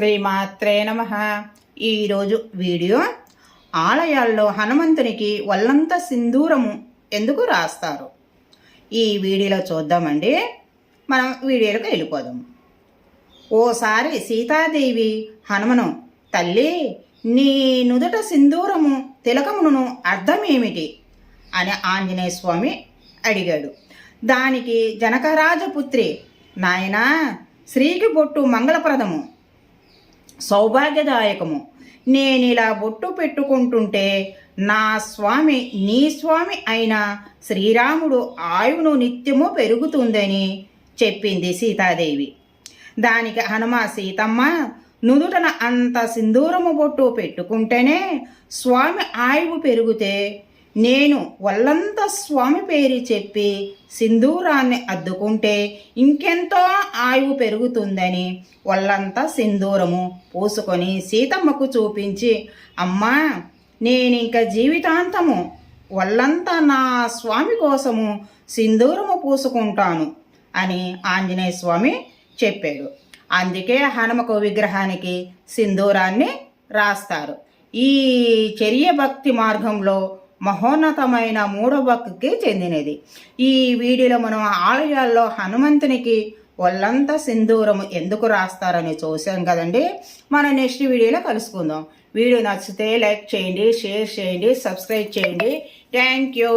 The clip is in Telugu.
శ్రీమాత్రే నమ. ఈరోజు వీడియో ఆలయాల్లో హనుమంతునికి వల్లంత సింధూరము ఎందుకు రాస్తారు? ఈ వీడియోలో చూద్దామండి. మనం వీడియోలోకి వెళ్ళిపోదాం. ఓసారి సీతాదేవి హనుమను తల్లి నీ నుదుట సింధూరము తిలకమును అర్థమేమిటి? అని ఆంజనేయ స్వామి అడిగాడు. దానికి జనకరాజపుత్రి నాయనా స్త్రీకి బొట్టు మంగళప్రదము. సౌభాగ్యదాయకము. నేను ఇలా బొట్టు పెట్టుకుంటుంటే నా స్వామి నీ స్వామి అయిన శ్రీరాముడు ఆయువును నిత్యము పెరుగుతుందని చెప్పింది సీతాదేవి. దానికి హనుమ సీతమ్మ నుదుటన అంత సింధూరము బొట్టు పెట్టుకుంటేనే స్వామి ఆయువు పెరిగితే నేను వల్లంత స్వామి పేరు చెప్పి సింధూరాన్ని అద్దుకుంటే ఇంకెంతో ఆయువు పెరుగుతుందని వల్లంతా సింధూరము పూసుకొని సీతమ్మకు చూపించి అమ్మా నేనింక జీవితాంతము వల్లంతా నా స్వామి కోసము సింధూరము పూసుకుంటాను అని ఆంజనేయ స్వామి చెప్పాడు. అందుకే హనుమకు విగ్రహానికి సింధూరాన్ని రాస్తారు. ఈ చర్య భక్తి మార్గంలో మహోన్నతమైన మూడో భక్తికి చెందినది. ఈ వీడియోలో మనం ఆలయాల్లో హనుమంతునికి ఒళ్ళంతా సింధూరము ఎందుకు రాస్తారని చూసాం కదండి? మన నెక్స్ట్ వీడియోలో కలుసుకుందాం. వీడియో నచ్చితే లైక్ చేయండి షేర్ చేయండి సబ్స్క్రైబ్ చేయండి. Thank you.